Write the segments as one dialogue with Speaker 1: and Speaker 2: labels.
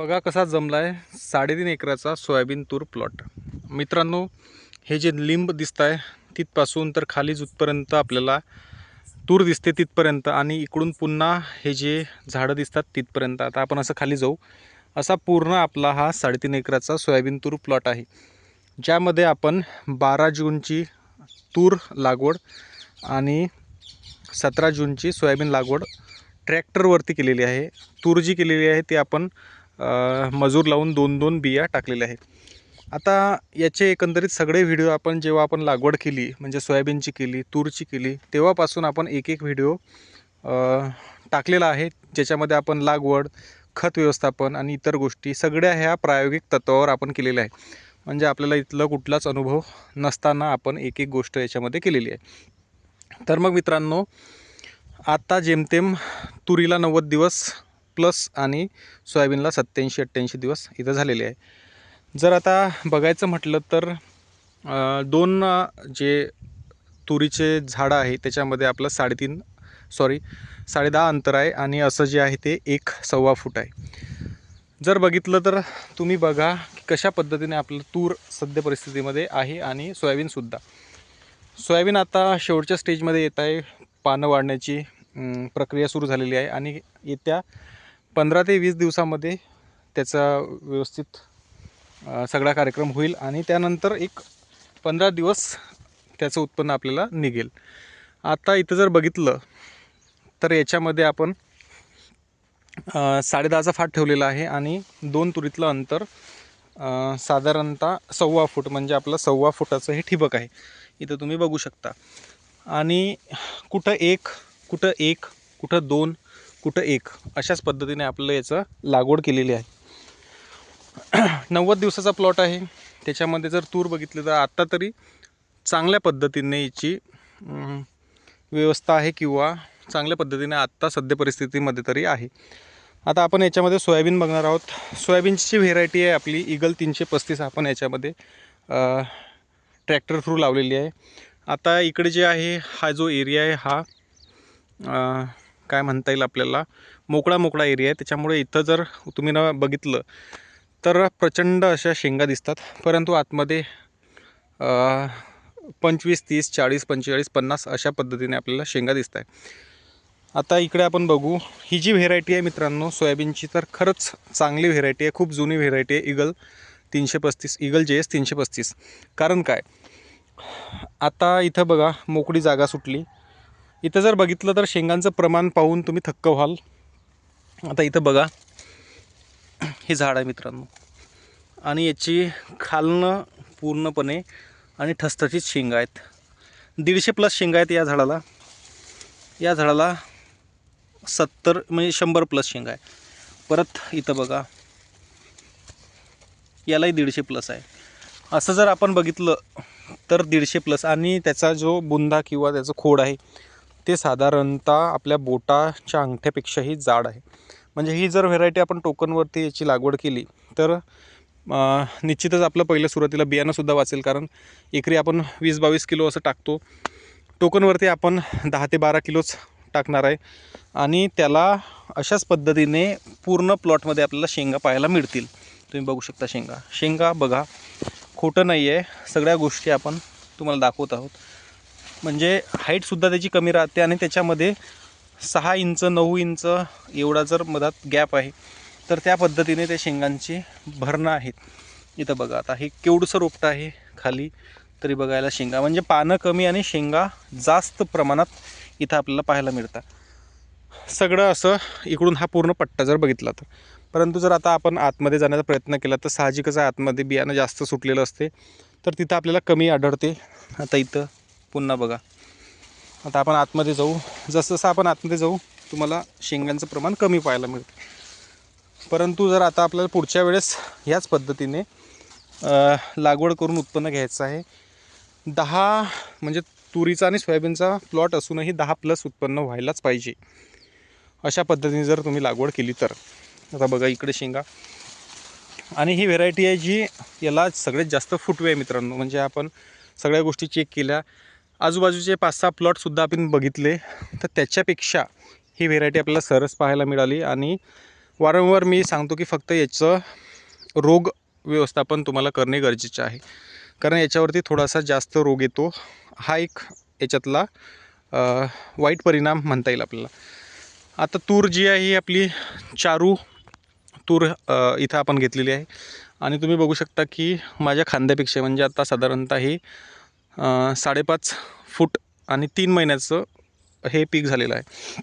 Speaker 1: बघा कसा जमला आहे साडेतीन एकराचा सोयाबीन तूर प्लॉट. मित्रांनो हे जे लिंब दिसत आहे तिथपासून तर खाली जुथपर्यंत आपल्याला तूर दिसते तिथपर्यंत आणि इकडून पुन्हा हे जे झाडं दिसतात तिथपर्यंत. आता आपण असं खाली जाऊ. असा पूर्ण आपला हा साडेतीन एकराचा सोयाबीन तूर प्लॉट आहे. ज्यामध्ये आपण बारा जूनची तूर लागवड आणि सतरा जूनची सोयाबीन लागवड ट्रॅक्टरवरती केलेली आहे. तूर जी केलेली आहे ती आपण मजूर लावून दोन दोन बिया टाकलेल्या आहेत. आता याचे एकंदरीत सगळे व्हिडिओ आपण जेव्हा आपण लागवड केली म्हणजे सोयाबीनची केली तूरची केली तेव्हापासून आपण एक एक व्हिडिओ टाकलेला आहे ज्याच्यामध्ये आपण लागवड खत व्यवस्थापन आणि इतर गोष्टी सगळ्या ह्या प्रायोगिक तत्वावर आपण केलेल्या आहे म्हणजे आपल्याला इथलं कुठलाच अनुभव नसताना आपण एक एक गोष्ट याच्यामध्ये केलेली आहे. तर मग मित्रांनो आता जेमतेम तुरीला नव्वद दिवस प्लस आणि सोयाबीनला सत्याऐंशी अठ्ठ्याऐंशी दिवस इथं झालेले आहे. जर आता बघायचं म्हटलं तर दोन जे तुरीचे झाडं आहे त्याच्यामध्ये आपलं साडेतीन सॉरी साडेदहा अंतर आहे आणि असं जे आहे ते एक सव्वा फूट आहे. जर बघितलं तर तुम्ही बघा की कशा पद्धतीने आपलं तूर सद्य परिस्थितीमध्ये आहे आणि सोयाबीनसुद्धा सोयाबीन आता शेवटच्या स्टेजमध्ये येत आहे पानं वाढण्याची प्रक्रिया सुरू झालेली आहे आणि येत्या पंधरा ते वीस दिवसामध्ये त्याचा व्यवस्थित सगळा कार्यक्रम होईल आणि त्यानंतर एक पंधरा दिवस त्याचं उत्पन्न आपल्याला निघेल. आता इथं जर बघितलं तर याच्यामध्ये आपण साडेदहाचा फाट ठेवलेला आहे आणि दोन तुरीतलं अंतर साधारणतः सव्वा फूट म्हणजे आपलं सव्वा फुटाचं हे ठिबक आहे. इथं तुम्ही बघू शकता. आणि कुठं एक कुठं एक कुठं दोन कुठं एक अशाच पद्धतीने आपलं याचं लागवड केलेली आहे. नव्वद दिवसाचा प्लॉट आहे. त्याच्यामध्ये जर तूर बघितलं तर आत्ता तरी चांगल्या पद्धतीने याची व्यवस्था आहे किंवा चांगल्या पद्धतीने आत्ता सध्या परिस्थितीमध्ये तरी आहे. आता आपण याच्यामध्ये सोयाबीन बघणार आहोत. सोयाबीनची व्हेरायटी आहे आपली. इगल तीनशे पस्तीस आपण याच्यामध्ये ट्रॅक्टर थ्रू लावलेली आहे. आता इकडे जे आहे हा जो एरिया आहे हा काय म्हणता येईल आपल्याला? मोकळा मोकळा एरिया आहे. त्याच्यामुळे इथं जर तुम्ही ना बघितलं तर प्रचंड अशा शेंगा दिसतात. परंतु आतमध्ये पंचवीस तीस चाळीस पंचेचाळीस पन्नास अशा पद्धतीने आपल्याला शेंगा दिसत आहे आता इकडे आपण बघू ही जी व्हेरायटी आहे मित्रांनो सोयाबीनची तर खरंच चांगली व्हेरायटी आहे. खूप जुनी व्हेरायटी आहे. इगल तीनशे पस्तीस इगल जे एस तीनशे पस्तीस. कारण काय? आता इथं बघा मोकळी जागा सुटली. इथं जर बघितलं तर शेंगांचं प्रमाण पाहून तुम्ही थक्क व्हाल. आता इथं बघा. हे झाड आहे मित्रांनो. आणि याची खालनं पूर्णपणे आणि ठसठशीत शेंगा आहेत. दीडशे प्लस शेंगा आहेत या झाडाला. या झाडाला सत्तर म्हणजे शंभर प्लस शेंगा आहे परत इथं बघा. यालाही दीडशे प्लस आहे. असं जर आपण बघितलं तर दीडशे प्लस. आणि त्याचा जो बुंदा किंवा त्याचं खोड आहे ते साधारणतः आपल्या बोटाच्या अंगठ्यापेक्षाही जाड आहे. म्हणजे ही जर व्हेरायटी आपण टोकनवरती याची लागवड केली तर निश्चितच आपलं पहिलं सुरुवातीला बियाणंसुद्धा वाचेल. कारण एकरी आपण वीस बावीस किलो असं टाकतो. टोकनवरती आपण दहा ते बारा किलोच टाकणार आहे. आणि त्याला अशाच पद्धतीने पूर्ण प्लॉटमध्ये आपल्याला शेंगा पाहायला मिळतील. तुम्ही बघू शकता शेंगा. शेंगा बघा खोटं नाही आहे सगळ्या गोष्टी आपण तुम्हाला दाखवत आहोत. म्हणजे हाईटसुद्धा त्याची कमी राहते आणि त्याच्यामध्ये सहा इंच नऊ इंच एवढा जर मधात गॅप आहे तर त्या पद्धतीने त्या शेंगांची भरणं आहेत. इथं बघा आता हे केवढंसं रोपटं आहे खाली तरी बघायला शेंगा. म्हणजे पानं कमी आणि शेंगा जास्त प्रमाणात इथं आपल्याला पाहायला मिळतात. सगळं असं इकडून हा पूर्ण पट्टा जर बघितला तर. परंतु जर आता आपण आतमध्ये जाण्याचा प्रयत्न केला तर साहजिकच आतमध्ये बियाणं जास्त सुटलेलं असते तर तिथं आपल्याला कमी आढळते. आता इथं पुन्हा बघा. आता आपण आतमध्ये जाऊ. जसं जसं आपण आतमध्ये जाऊ तुम्हाला शेंगांचं प्रमाण कमी पाहायला मिळतं. परंतु जर आता आपल्याला पुढच्या वेळेस ह्याच पद्धतीने लागवड करून उत्पन्न घ्यायचं आहे दहा म्हणजे तुरीचा आणि सोयाबीनचा प्लॉट असूनही दहा प्लस उत्पन्न व्हायलाच पाहिजे. अशा पद्धतीने जर तुम्ही लागवड केली तर. आता बघा इकडे शेंगा. आणि ही व्हेरायटी आहे जी याला सगळ्यात जास्त फुटवे आहे मित्रांनो. म्हणजे आपण सगळ्या गोष्टी चेक केल्या. आजूबाजूचे पाच सहा प्लॉटसुद्धा आपण बघितले. तर त्याच्यापेक्षा ही व्हेरायटी आपल्याला सरस पाहायला मिळाली. आणि वारंवार मी सांगतो की फक्त याचं रोग व्यवस्थापन तुम्हाला करणे गरजेचे आहे. कारण याच्यावरती थोडासा जास्त रोग येतो. हा एक याच्यातला वाईट परिणाम म्हणता येईल आपल्याला. आता तूर जी आहे ही आपली चारू तूर इथं आपण घेतलेली आहे. आणि तुम्ही बघू शकता की माझ्या खांद्यापेक्षा म्हणजे आता साधारणतः ही साडेपाच फूट आणि तीन महिन्याचं हे पीक झालेलं आहे.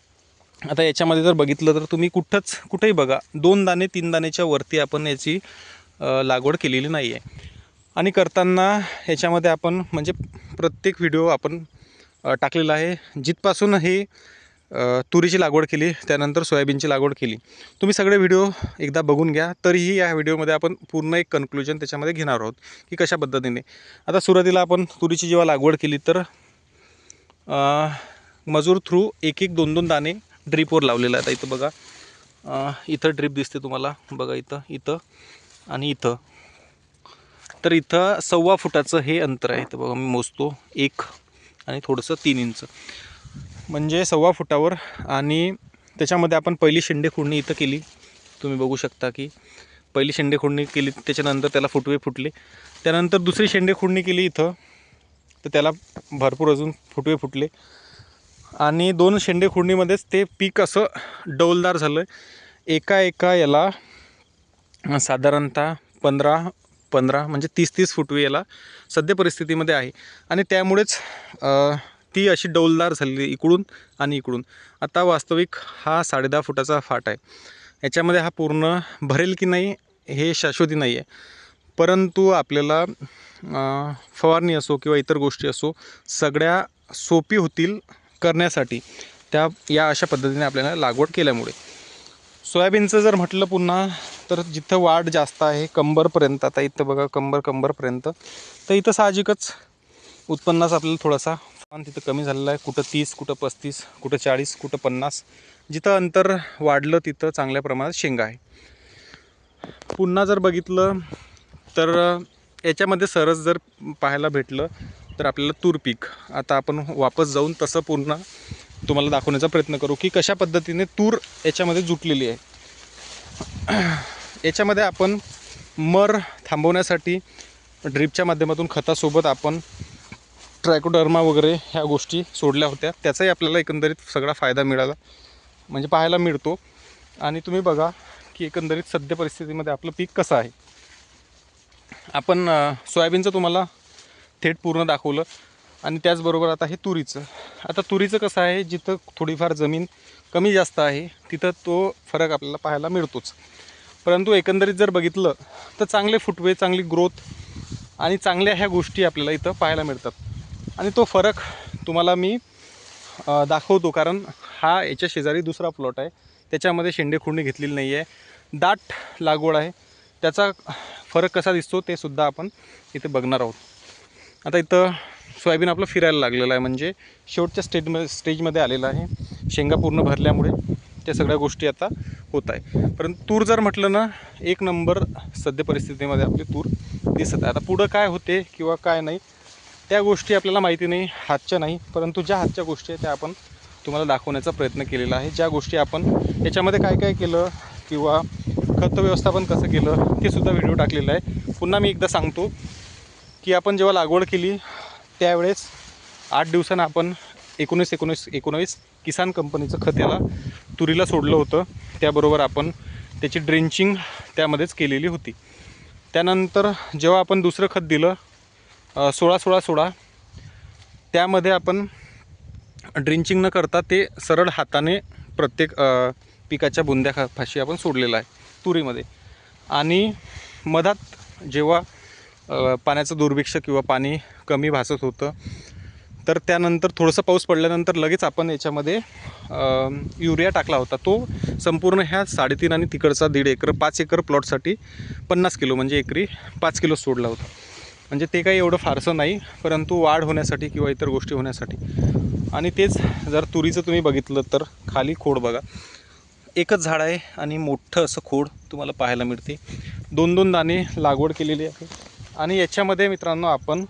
Speaker 1: आता याच्यामध्ये जर बघितलं तर तुम्ही कुठंच कुठेही बघा दोन दाणे तीन दाण्याच्या वरती आपण याची लागवड केलेली नाही आहे. आणि करताना याच्यामध्ये आपण म्हणजे प्रत्येक व्हिडिओ आपण टाकलेला आहे. जिथपासून हे तुरीची लागवड केली त्यानंतर सोयाबीनची लागवड केली. तुम्ही सगळे व्हिडिओ एकदा बघून घ्या तरीही या व्हिडिओमध्ये आपण पूर्ण एक कन्क्लुजन त्याच्यामध्ये घेणार आहोत की कशा पद्धतीने. आता सुरुवातीला आपण तुरीची जेव्हा लागवड केली तर मजूर थ्रू एक एक दोन दोन दाणे ड्रीपवर लावलेलं आहे आता इथं बघा इथं ड्रीप दिसते तुम्हाला. बघा इथं इथं आणि इथं. तर इथं सव्वा फुटाचं हे अंतर आहे. इथं बघा मी मोजतो एक आणि थोडंसं तीन इंच. म्हणजे सव्वा फुटावर आणि त्याच्यामध्ये आपण पहिली शेंडे खुडणी इथं केली. तुम्ही बघू शकता की पहिली शेंडे खुडणी केली त्याच्यानंतर त्याला फुटवे फुटले. त्यानंतर दुसरी शेंडे खुडणी केली इथं. तर त्याला भरपूर अजून फुटवे फुटले. आणि दोन शेंडे खुडणीमध्येच ते पीक असं डौलदार झालं एका एका याला साधारणतः पंधरा पंधरा म्हणजे तीस तीस फुटवे याला सद्य परिस्थितीमध्ये आहे. आणि त्यामुळेच ती अशी डौलदार झालेली इकडून आणि इकडून. आता वास्तविक हा साडेदहा फुटाचा फाट आहे. याच्यामध्ये हा पूर्ण भरेल की नाही हे शाश्वती नाही आहे. परंतु आपल्याला फवारणी असो किंवा इतर गोष्टी असो सगळ्या सोपी होतील करण्यासाठी त्या या अशा पद्धतीने आपल्याला लागवड केल्यामुळे. सोयाबीनचं जर म्हटलं पुन्हा तर जिथं वाढ जास्त आहे कंबरपर्यंत आता इथं बघा कंबर कंबरपर्यंत तर इथं साहजिकच उत्पन्नाचा आपल्याला थोडासा तापमान तिथं कमी झालेलं आहे. कुठं तीस कुठं पस्तीस कुठं चाळीस कुठं पन्नास. जिथं अंतर वाढलं तिथं चांगल्या प्रमाणात शेंगा आहे. पुन्हा जर बघितलं तर याच्यामध्ये सरस जर पाहायला भेटलं तर आपल्याला तूर पीक. आता आपण वापस जाऊन तसं पूर्ण तुम्हाला दाखवण्याचा प्रयत्न करू की कशा पद्धतीने तूर याच्यामध्ये जुटलेली आहे. याच्यामध्ये आपण मर थांबवण्यासाठी ड्रीपच्या माध्यमातून खतासोबत आपण ट्रॅकोडर्मा वगैरे ह्या गोष्टी सोडल्या होत्या. त्याचाही आपल्याला एकंदरीत सगळा फायदा मिळाला. म्हणजे पाहायला मिळतो. आणि तुम्ही बघा की एकंदरीत सद्य परिस्थितीमध्ये आपलं पीक कसं आहे. आपण सोयाबीनचं तुम्हाला थेट पूर्ण दाखवलं. आणि त्याचबरोबर आता हे तुरीचं. आता तुरीचं कसं आहे जिथं थोडीफार जमीन कमी जास्त आहे तिथं तो फरक आपल्याला पाहायला मिळतोच. परंतु एकंदरीत जर बघितलं तर चांगले फुटवे चांगली ग्रोथ आणि चांगल्या ह्या गोष्टी आपल्याला इथं पाहायला मिळतात. आणि तो फरक तुम्हाला मी दाखवतो कारण हा याच्या शेजारी दुसरा प्लॉट आहे. त्याच्यामध्ये शेंडेखुडणी घेतलेली नाही आहे दाट लागवड आहे. त्याचा फरक कसा दिसतो ते सुद्धा आपण इथे बघणार आहोत. आता इथं सोयाबीन आपलं फिरायला लागलेलं आहे. म्हणजे शेवटच्या स्टेजमध्ये स्टेजमध्ये आलेलं आहे. शेंगा पूर्ण भरल्यामुळे त्या सगळ्या गोष्टी आता होत आहे परंतु तूर जर म्हटलं ना एक नंबर सद्य परिस्थितीमध्ये आपली तूर दिसत आहे. आता पुढं काय होते किंवा काय नाही त्या गोष्टी आपल्याला माहिती नाही हातच्या नाही परंतु ज्या हातच्या गोष्टी आहेत त्या आपण तुम्हाला दाखवण्याचा प्रयत्न केलेला आहे. ज्या गोष्टी आपण याच्यामध्ये काय काय केलं किंवा खत व्यवस्थापन कसं केलं ते सुद्धा व्हिडिओ टाकलेला आहे. पुन्हा मी एकदा सांगतो की आपण जेव्हा लागवड केली त्यावेळेस आठ दिवसानं आपण एकोणीस एकोणीस एकोणावीस किसान कंपनीचं खत याला तुरीला सोडलं होतं. त्याबरोबर आपण त्याची ड्रेंचिंग त्यामध्येच केलेली होती. त्यानंतर जेव्हा आपण दुसरं खत दिलं सोळा सोळा सोळा त्यामध्ये आपण ड्रिंचिंग न करता ते सरळ हाताने प्रत्येक पिकाच्या बुंद्या खा फाशी आपण सोडलेलं आहे तुरीमध्ये. आणि मधात जेव्हा पाण्याचं दुर्भिक्ष किंवा पाणी कमी भासत होतं तर त्यानंतर थोडंसं पाऊस पडल्यानंतर लगेच आपण याच्यामध्ये युरिया टाकला होता. तो संपूर्ण ह्या साडेतीन आणि तिकडचा दीड एकर पाच एकर प्लॉटसाठी पन्नास किलो म्हणजे एकरी पाच किलो सोडला होता. म्हणजे ते काही एवढं फारसं नाही परंतु वाढ होण्यासाठी किंवा इतर गोष्टी होण्यासाठी. आणि तेच जर तुरीचं तुम्ही बघितलं तर खाली खोड बघा. एकच झाड आहे आणि मोठं असं खोड तुम्हाला पाहायला मिळते. दोन दोन दाणे लागवड केलेली आहे. आणि याच्यामध्ये मित्रांनो आपण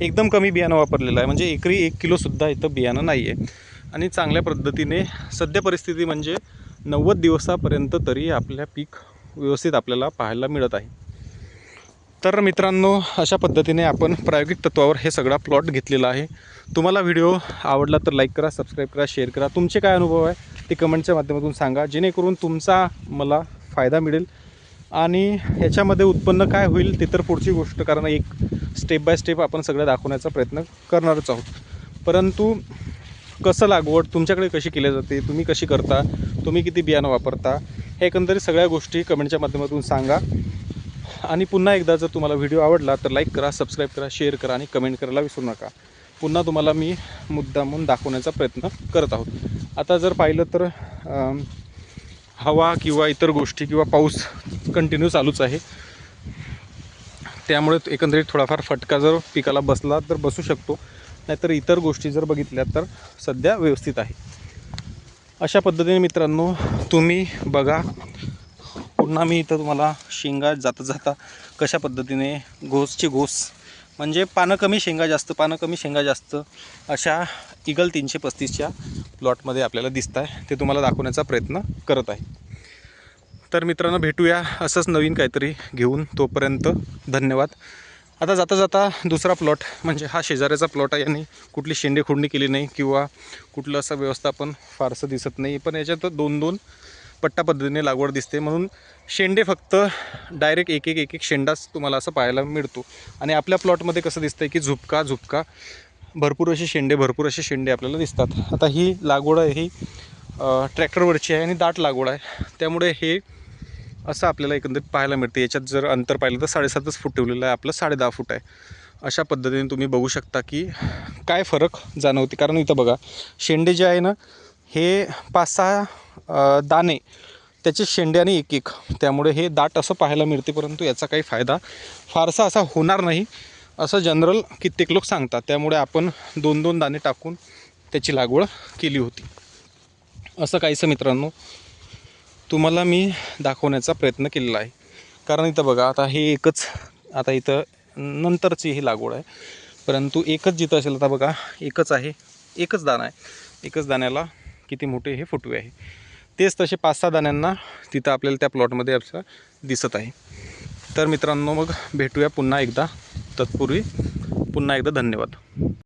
Speaker 1: एकदम कमी बियाणं वापरलेलं आहे. म्हणजे एकरी एक किलोसुद्धा इथं बियाणं नाही आहे. आणि चांगल्या पद्धतीने सध्या परिस्थिती म्हणजे नव्वद दिवसापर्यंत तरी आपल्या पीक व्यवस्थित आपल्याला पाहायला मिळत आहे. तर मित्रांनो अशा पद्धतीने आपण प्रायोगिक तत्वावर हे सगळा प्लॉट घेतलेला आहे. तुम्हाला व्हिडिओ आवडला तर लाईक करा सबस्क्राईब करा शेअर करा. तुमचे काय अनुभव आहे ते कमेंटच्या माध्यमातून सांगा. जेणेकरून तुमचा मला फायदा मिळेल. आणि ह्याच्यामध्ये उत्पन्न काय होईल ते तर पुढची गोष्ट कारण एक स्टेप बाय स्टेप आपण सगळं दाखवण्याचा प्रयत्न करणारच आहोत. परंतु कसं लागवड तुमच्याकडे कशी केली जाते तुम्ही कशी करता तुम्ही किती बियाणं वापरता हे एकंदरीत सगळ्या गोष्टी कमेंटच्या माध्यमातून सांगा. आणि पुन्हा एकदा जर तुम्हाला व्हिडिओ आवडला तर लाईक करा सबस्क्राईब करा शेअर करा आणि कमेंट करायला विसरू नका. पुन्हा तुम्हाला मी मुद्दा म्हणून दाखवण्याचा प्रयत्न करत आहोत. आता जर पाहिलं तर हवा किंवा इतर गोष्टी किंवा पाऊस कंटिन्यू चालूच आहे. त्यामुळे एकंदरीत थोडाफार फटका जर पिकाला बसला तर बसू शकतो. नाहीतर इतर गोष्टी जर बघितल्या तर सध्या व्यवस्थित आहे. अशा पद्धतीने मित्रांनो तुम्ही बघा पुन्हा मी इथं तुम्हाला शेंगा जाता जाता कशा पद्धतीने घोसची घोस म्हणजे पानं कमी शेंगा जास्त पानं कमी शेंगा जास्त अशा इगल तीनशे पस्तीसच्या प्लॉटमध्ये आपल्याला दिसत आहे ते तुम्हाला दाखवण्याचा प्रयत्न करत आहे. तर मित्रांनो भेटूया असंच नवीन काहीतरी घेऊन तोपर्यंत. धन्यवाद. आता जाता जाता दुसरा प्लॉट म्हणजे हा शेजाऱ्याचा प्लॉट आहे यांनी कुठली शेंडे खोडणी केली नाही किंवा कुठलं असं व्यवस्थापन फारसं दिसत नाही. पण याच्यात दोन दोन पट्टा पद्धतीने लागवड दिसते. म्हणून शेंडे फक्त डायरेक्ट एक एक एक एक शेंडाच तुम्हाला असं पाहायला मिळतो. आणि आपल्या प्लॉटमध्ये कसं दिसतं की झुपका झुपका. भरपूर असे शेंडे भरपूर असे शेंडे आपल्याला दिसतात. आता ही लागवड ही ट्रॅक्टरवरची आहे आणि दाट लागवड आहे. त्यामुळे हे असं आपल्याला एकंदरीत पाहायला मिळते. याच्यात जर अंतर पाहिलं तर साडेसातच फूट ठेवलेलं आहे. आपलं साडे दहा फूट आहे. अशा पद्धतीने तुम्ही बघू शकता की काय फरक जाणवते. कारण इथं बघा शेंडे जे आहे ना हे पाच सहा दाणे त्याचे शेंडे आणि एक एक त्यामुळे हे दाट असं पाहायला मिळते परंतु याचा काही फायदा फारसा असा होणार नाही असं जनरल कित्येक लोक सांगतात. त्यामुळे आपण दोन दोन दाणे टाकून त्याची लागवड केली होती. असं काहीसं मित्रांनो तुम्हाला मी दाखवण्याचा प्रयत्न केलेला आहे. कारण इथं बघा आता हे एकच आता इथं नंतरची ही लागवड आहे. परंतु एकच जिथं असेल आता बघा एकच आहे एकच दाणा आहे. एकच दाण्याला किती मोठे हे फुटवे आहे. तेच तसे पाच सहा दाण्यांना तिथं आपल्याला त्या प्लॉटमध्ये असं दिसत आहे. तर मित्रांनो मग भेटूया पुन्हा एकदा. तत्पूर्वी पुन्हा एकदा धन्यवाद.